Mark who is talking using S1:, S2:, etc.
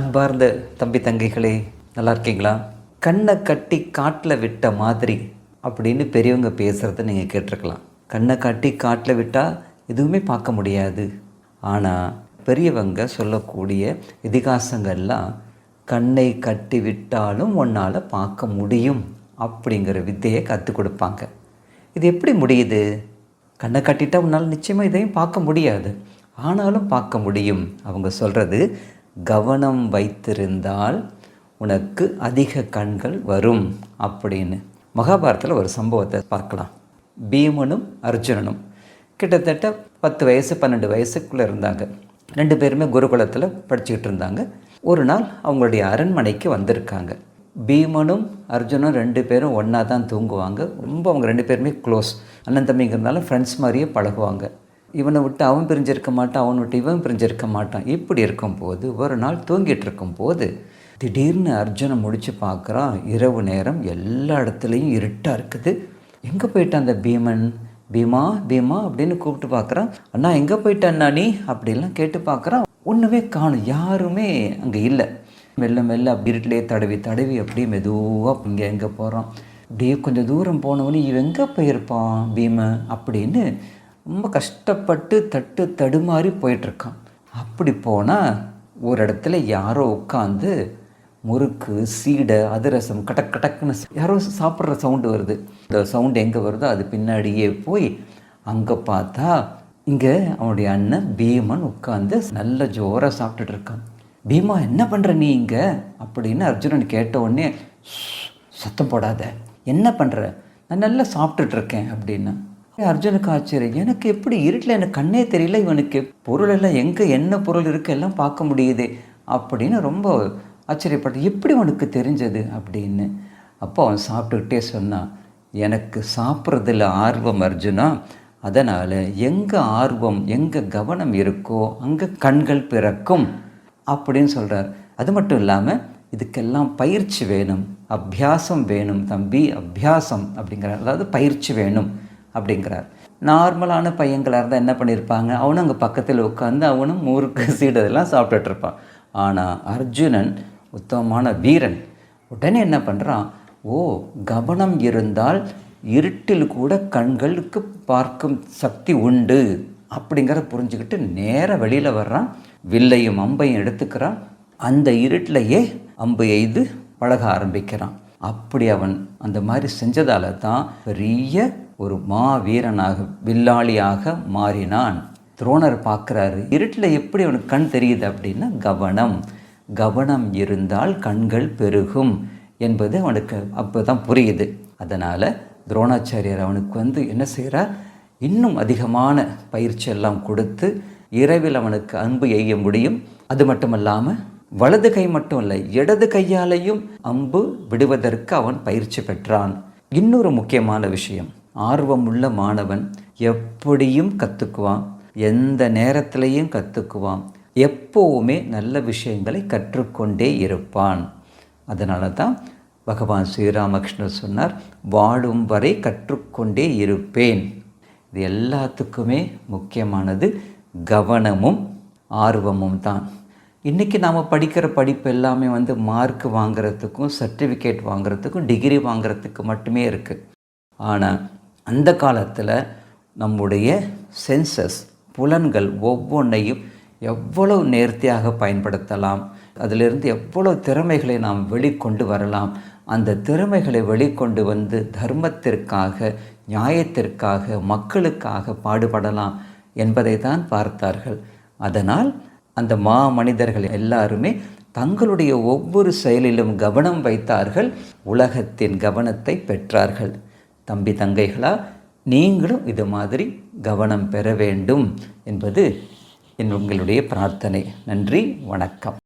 S1: அன்பார்ந்த தம்பி தங்கைகளே நல்லா இருக்கீங்களா? கண்ணை கட்டி காட்டில் விட்ட மாதிரி அப்படின்னு பெரியவங்க பேசுகிறத நீங்கள் கேட்டிருக்கலாம். கண்ணை கட்டி காட்டில் விட்டால் எதுவுமே பார்க்க முடியாது. ஆனால் பெரியவங்க சொல்லக்கூடிய இதிகாசங்கள்லாம் கண்ணை கட்டி விட்டாலும் உன்னால் பார்க்க முடியும் அப்படிங்கிற வித்தையை கற்றுக் கொடுப்பாங்க. இது எப்படி முடியுது? கண்ணை கட்டிட்டால் உன்னால் நிச்சயமாக இதையும் பார்க்க முடியாது. ஆனாலும் பார்க்க முடியும். அவங்க சொல்கிறது கவனம் வைத்திருந்தால் உனக்கு அதிக கண்கள் வரும் அப்படின்னு மகாபாரத்தில் ஒரு சம்பவத்தை பார்க்கலாம். பீமனும் அர்ஜுனனும் கிட்டத்தட்ட பத்து வயசு பன்னெண்டு வயசுக்குள்ளே இருந்தாங்க. ரெண்டு பேருமே குருகுலத்தில் படிச்சுக்கிட்டு இருந்தாங்க. ஒரு நாள் அவங்களுடைய அரண்மனைக்கு வந்திருக்காங்க. பீமனும் அர்ஜுனும் ரெண்டு பேரும் ஒன்றா தான் தூங்குவாங்க. ரொம்ப அவங்க ரெண்டு பேருமே க்ளோஸ் அண்ணன் தம்பிங்கிறதுனால ஃப்ரெண்ட்ஸ் மாதிரியே பழகுவாங்க. இவனை விட்டு அவன் பிரிஞ்சிருக்க மாட்டான் அவன் விட்டு இவன் பிரிஞ்சிருக்க மாட்டான். இப்படி இருக்கும்போது ஒரு நாள் தூங்கிட்டு இருக்கும்போது திடீர்னு அர்ஜுனை முடித்து பார்க்குறான் இரவு நேரம் எல்லா இடத்துலையும் இருட்டாக இருக்குது. எங்கே போயிட்டான் அந்த பீமன்? பீமா பீமா அப்படின்னு கூப்பிட்டு பார்க்குறான். அண்ணா எங்கே போயிட்ட அண்ணா நீ? அப்படிலாம் கேட்டு பார்க்குறான். ஒன்றுமே காணும் யாருமே அங்கே இல்லை. மெல்ல மெல்ல அப்படி இருட்டிலே தடவி தடவி அப்படியே மெதுவாக இங்கே எங்கே போகிறான் அப்படியே கொஞ்சம் தூரம் போனவனே இவன் எங்கே போயிருப்பான் பீமன்? அப்படின்னு ரொம்ப கஷ்டப்பட்டு தட்டு தடுமாறி போயிட்டுருக்கான். அப்படி போனால் ஒரு இடத்துல யாரோ உட்காந்து முறுக்கு சீடை அதிரசம் கடக் கடக்குன்னு யாரோ சாப்பிட்ற சவுண்டு வருது. இந்த சவுண்டு எங்கே வருதோ அது பின்னாடியே போய் அங்கே பார்த்தா இங்கே அவனுடைய அண்ணன் பீமன் உட்காந்து நல்ல ஜோராக சாப்பிட்டுட்டு இருக்கான் பீமா என்ன பண்ணுற நீ இங்கே? அப்படின்னு அர்ஜுனன் கேட்ட உடனே சத்தம் போடாத. என்ன பண்ணுற நான் நல்லா சாப்பிட்டுட்டு இருக்கேன் அப்படின்னு. அர்ஜுனுக்கு ஆச்சரியம். எனக்கு எப்படி இருட்டில் எனக்கு கண்ணே தெரியல இவனுக்கு பொருள் எல்லாம் எங்கே என்ன பொருள் இருக்கு எல்லாம் பார்க்க முடியுது அப்படின்னு ரொம்ப ஆச்சரியப்பட்டு எப்படி உனக்கு தெரிஞ்சது? அப்படின்னு. அப்போ அவன் சாப்பிட்டுக்கிட்டே சொன்னான் எனக்கு சாப்பிட்றதுல ஆர்வம் அர்ஜுனா அதனால் எங்கே ஆர்வம் எங்கே கவனம் இருக்கோ அங்கே கண்கள் பிறக்கும் அப்படின்னு சொல்கிறார் அது மட்டும் இல்லாமல் இதுக்கெல்லாம் பயிற்சி வேணும் அபியாசம் வேணும் தம்பி அபியாசம் அப்படிங்கிறார். அதாவது பயிற்சி வேணும். அப்படிங்கிறார். நார்மலான பையங்களாக இருந்தால் என்ன பண்ணியிருப்பாங்க அவனும் அங்கே பக்கத்தில் உட்காந்து அவனும் முறுக்கு சீடு இதெல்லாம் சாப்பிட்டுட்டு இருப்பான். ஆனால் அர்ஜுனன் உத்தமமான வீரன் உடனே என்ன பண்ணுறான் ஓ கவனம் இருந்தால் இருட்டில் கூட கண்களுக்கு பார்க்கும் சக்தி உண்டு அப்படிங்கிறத புரிஞ்சுக்கிட்டு நேர வெளியில் வர்றான். வில்லையும் அம்பையும் எடுத்துக்கிறான். அந்த இருட்டிலையே அம்பு எய்து பழக ஆரம்பிக்கிறான். அப்படி அவன் அந்த மாதிரி செஞ்சதால தான் பெரிய ஒரு மா வீரனாக வில்லாளியாக மாறினான். துரோணர் பார்க்குறாரு இருட்டில் எப்படி அவனுக்கு கண் தெரியுது? அப்படின்னா கவனம். கவனம் இருந்தால் கண்கள் பெருகும். என்பது அவனுக்கு அப்போ தான் புரியுது. அதனால் துரோணாச்சாரியர் அவனுக்கு வந்து என்ன செய்கிறார்? இன்னும் அதிகமான பயிற்சி எல்லாம் கொடுத்து இரவில் அவனுக்கு அன்பு எய்ய முடியும். அது மட்டும் இல்லாமல் வலது கை மட்டும் இல்லை இடது கையாலையும் அம்பு விடுவதற்கு அவன் பயிற்சி பெற்றான். இன்னொரு முக்கியமான விஷயம் ஆர்வம் உள்ள மாணவன் எப்படியும் கற்றுக்குவான் எந்த நேரத்திலையும் கற்றுக்குவான் எப்போவுமே நல்ல விஷயங்களை கற்றுக்கொண்டே இருப்பான். அதனால தான் பகவான் ஸ்ரீராமகிருஷ்ணர் சொன்னார் வாழும் வரை கற்றுக்கொண்டே இருப்பேன். இது எல்லாத்துக்குமே முக்கியமானது கவனமும் ஆர்வமும் தான். இன்றைக்கி நாம் படிக்கிற படிப்பு எல்லாமே வந்து மார்க் வாங்கிறதுக்கும் சர்டிஃபிகேட் வாங்கிறதுக்கும் டிகிரி வாங்குறதுக்கு மட்டுமே இருக்குது ஆனால் அந்த காலத்தில் நம்முடைய சென்சஸ் புலன்கள் ஒவ்வொன்றையும் எவ்வளவு நேர்த்தியாக பயன்படுத்தலாம் அதிலிருந்து எவ்வளவு திறமைகளை நாம் வெளிக்கொண்டு வரலாம் அந்த திறமைகளை வெளிக்கொண்டு வந்து தர்மத்திற்காக நியாயத்திற்காக மக்களுக்காக பாடுபடலாம் என்பதை தான் பார்த்தார்கள். அதனால் அந்த மா மனிதர்கள் எல்லாருமே தங்களுடைய ஒவ்வொரு செயலிலும் கவனம் வைத்தார்கள் உலகத்தின் கவனத்தை பெற்றார்கள். தம்பி தங்கைகளா நீங்களும் இது மாதிரி கவனம் பெற வேண்டும் என்பது என் உங்களுடைய பிரார்த்தனை. நன்றி வணக்கம்.